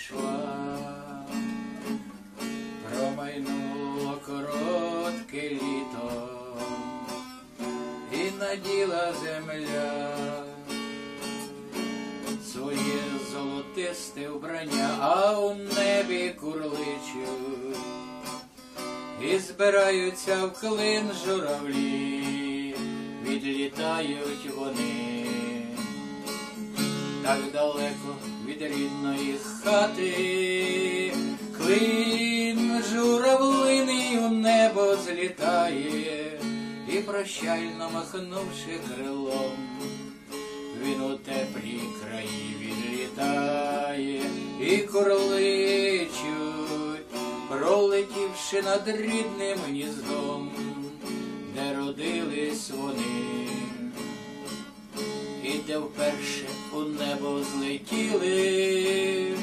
прийшла, промайнуло коротке літо, і наділа земля своє золотисте вбрання, а у небі курличуть, і збираються в клин журавлі, відлітають вони так далеко від рідної хати, клин журавлиний у небо злітає, і прощально махнувши крилом, він у теплі краї відлітає, і корличуть, пролетівши над рідним гніздом, де родились вони де вперше у небо злетіли.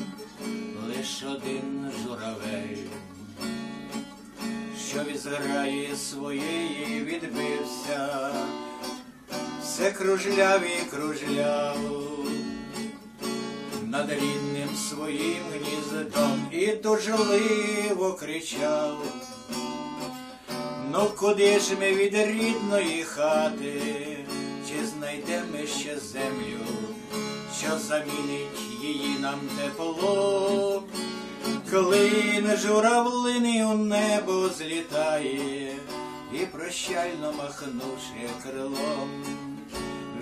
Лиш один журавель, що від зграї своєї відбився, все кружляв і кружляв над рідним своїм гніздом і тужливо кричав. Ну куди ж ми від рідної хати, знайдемо ще землю, що замінить її нам тепло, Клин журавлини у небо злітає, і прощально махнувши крилом,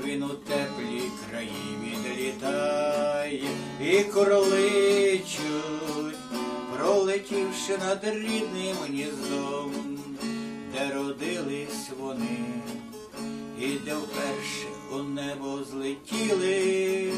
він у теплі краї відлітає, і корличуть, пролетівши над рідним гніздом, де родились вони, і де небо злетіли.